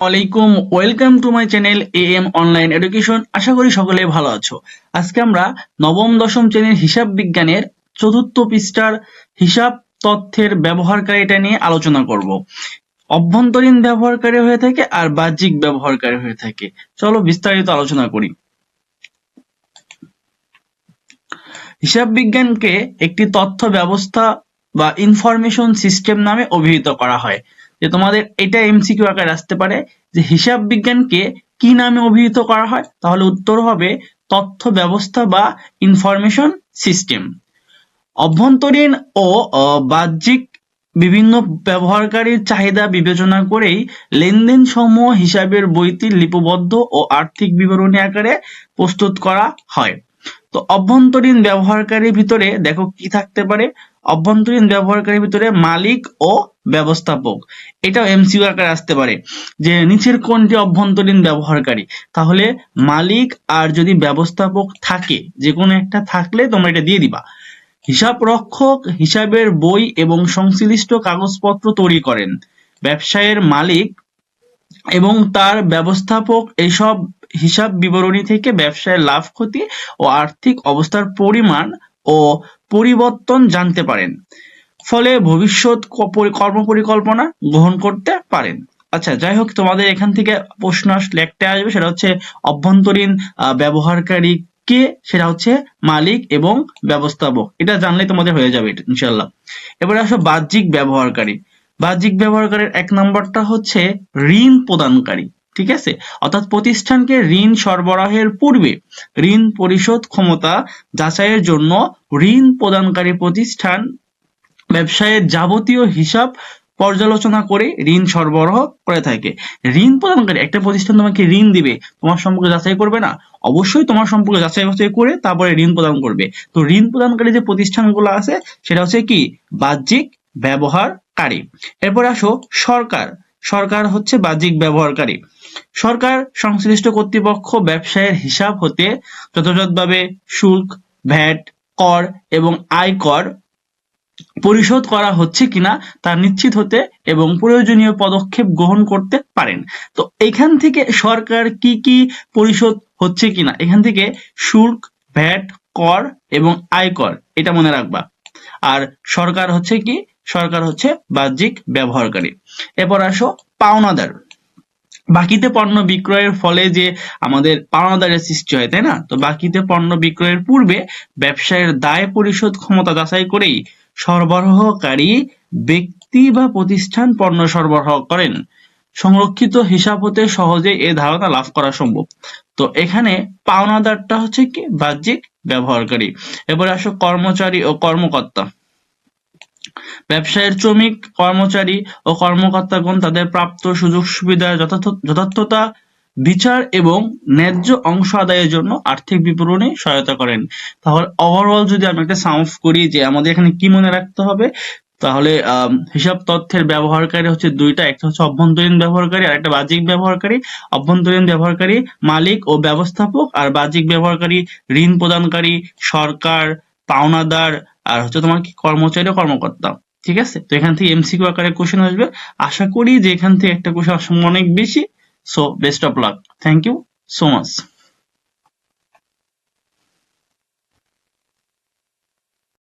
আলাইকুম welcome to my channel A M online education. আশা করি সকলে ভালো আছো। আজকে আমরা নবম, দশম শ্রেণির হিসাব বিজ্ঞানের চতুর্থ পৃষ্ঠার হিসাব তথ্যের ব্যবহারকারীটা নিয়ে আলোচনা করব। অভ্যন্তরীণ ব্যবহারকারী হয়ে থাকে আর বাহ্যিক ব্যবহারকারী হয়ে থাকে। চলো বিস্তারিত আলোচনা করি। হিসাব বিজ্ঞানকে একটি তথ্য ব্যবস্থা বা ইনফরমেশন সিস্টেম নামে অভিহিত করা হয়। যে তোমাদের এটা এমসিকিউ আকারে আসতে পারে, যে হিসাব বিজ্ঞানকে কি নামে অভিহিত করা হয়, তাহলে উত্তর হবে তথ্য ব্যবস্থা বা ইনফরমেশন সিস্টেম অভ্যন্তরীণ ও বাহ্যিক বিভিন্ন ব্যবহারকারীর চাহিদা বিবেচনা করেই লেনদেন সমূহ হিসাবের বইটি লিপিবদ্ধ ও আর্থিক বিবরণী আকারে প্রস্তুত করা হয়। তো অভ্যন্তরীণ ব্যবহারকারীর ভিতরে দেখো কি থাকতে পারে? অভ্যন্তরীণ ব্যবহারকারীর ভিতরে মালিক ও ব্যবস্থাপক। এটাও এমসিউ আকারে আসতে পারে। যে নিচের কোনটি অভ্যন্তরীণ ব্যবহারকারী? তাহলে মালিক আর যদি ব্যবস্থাপক থাকে যে কোনো একটা থাকলে তোমরা এটা দিয়ে দিবা। হিসাব রক্ষক হিসাবের বই এবং সংশ্লিষ্ট কাগজপত্র তৈরি করেন। ব্যবসায়ের মালিক এবং তার ব্যবস্থাপক এসব হিসাব বিবরণী থেকে ব্যবসায়ের লাভ ক্ষতি ও আর্থিক অবস্থার পরিমাণ ও পরিবর্তন জানতে পারেন। ফলে ভবিষ্যৎ ক- পরি- কর্মপরিকল্পনা গ্রহণ করতে পারেন। আচ্ছা যাই হোক, তোমাদের এখান থেকে প্রশ্ন আসলে একটা আসবে, সেটা হচ্ছে অভ্যন্তরীণ ব্যবহারকারী কে? সেটা হচ্ছে মালিক এবং ব্যবস্থাপক। এটা জানলে তোমাদের হয়ে যাবে ইনশাল্লাহ এবারে আসো বাহ্যিক ব্যবহারকারী। বাহ্যিক ব্যবহারকারীর এক নম্বরটা হচ্ছে ঋণ প্রদানকারী। ঠিক আছে? অর্থাৎ প্রতিষ্ঠানকে ঋণ সরবরাহের পূর্বে ঋণ পরিশোধ ক্ষমতা যাচাইয়ের জন্য ঋণ প্রদানকারী প্রতিষ্ঠান ব্যবসায়ের যাবতীয় হিসাব পর্যালোচনা করে ঋণ সরবরাহ করে থাকে। ঋণ প্রদানকারী, একটা প্রতিষ্ঠান তোমাকে ঋণ দিবে, তোমার সম্পর্কে যাচাই করবে না। অবশ্যই তোমার সম্পর্কে যাচাই বাছাই করে তারপরে ঋণ প্রদান করবে। তো ঋণ প্রদানকারী যে প্রতিষ্ঠানগুলো আছে, সেটা হচ্ছে কি? বাহ্যিক ব্যবহারকারী। এরপর আসো সরকার। সরকার হচ্ছে বাহ্যিক ব্যবহারকারী। সরকার সংশ্লিষ্ট কর্তৃপক্ষ ব্যবসায়ের হিসাব হতে যথাযথভাবে শুল্ক, ভ্যাট, কর এবং আয়কর পরিশোধ করা হচ্ছে কিনা তা নিশ্চিত হতে এবং প্রয়োজনীয় পদক্ষেপ গ্রহণ করতে পারেন। তো এখান থেকে সরকার কি কি পরিশোধ হচ্ছে কিনা? এখান থেকে শুল্ক, ভ্যাট, কর এবং আয়কর এটা মনে রাখবা। আর সরকার হচ্ছে কি? সরকার হচ্ছে বাহ্যিক ব্যবহারকারী। এরপর আসো পাওনাদার। বাকিতে পণ্য বিক্রয়ের ফলে যে আমাদের পাওনাদারের সৃষ্টি হয়, তাই না? তো বাকিতে পণ্য বিক্রয়ের পূর্বে ব্যবসায়ের দায় পরিশোধ ক্ষমতা যাচাই করেই সরবরাহকারী ব্যক্তি বা প্রতিষ্ঠান পণ্য সরবরাহ করেন। সংরক্ষিত হিসাব হতে সহজে এ ধারণা লাভ করা সম্ভব। তো এখানে পাওনাদারটা হচ্ছে কি? বাহ্যিক ব্যবহারকারী। এবারে আসো কর্মচারী ও কর্মকর্তা। ব্যবসায়ের শ্রমিক, কর্মচারী ও কর্মকর্তাগণ তাদের প্রাপ্ত সুযোগ সুবিধার যথার্থ- যথার্থতা, বিচার এবং ন্যায্য অংশ আদায়ের জন্য আর্থিক বিবরণী সহায়তা করেন। তাহলে ওভারঅল যদি আমি একটা সাম করি যে আমাদের এখানে কি মনে রাখতে হবে, তাহলে হিসাব তথ্যের ব্যবহারকারী হচ্ছে দুইটা, একটা হচ্ছে অভ্যন্তরীণ ব্যবহারকারী আর একটা বাহ্যিক ব্যবহারকারী। অভ্যন্তরীণ ব্যবহারকারী মালিক ও ব্যবস্থাপক আর বাহ্যিক ব্যবহারকারী ঋণ প্রদানকারী, সরকার, পাওনাদার আর হচ্ছে তোমার কি কর্মচারী কর্মকর্তা। ঠিক আছে? তো এখান থেকে এমসিকিউ আকারে কোশ্চেন আসবে। আশা করি যে এখান থেকে একটা কোশ্চেন অনেক বেশি। So best of luck thank you so much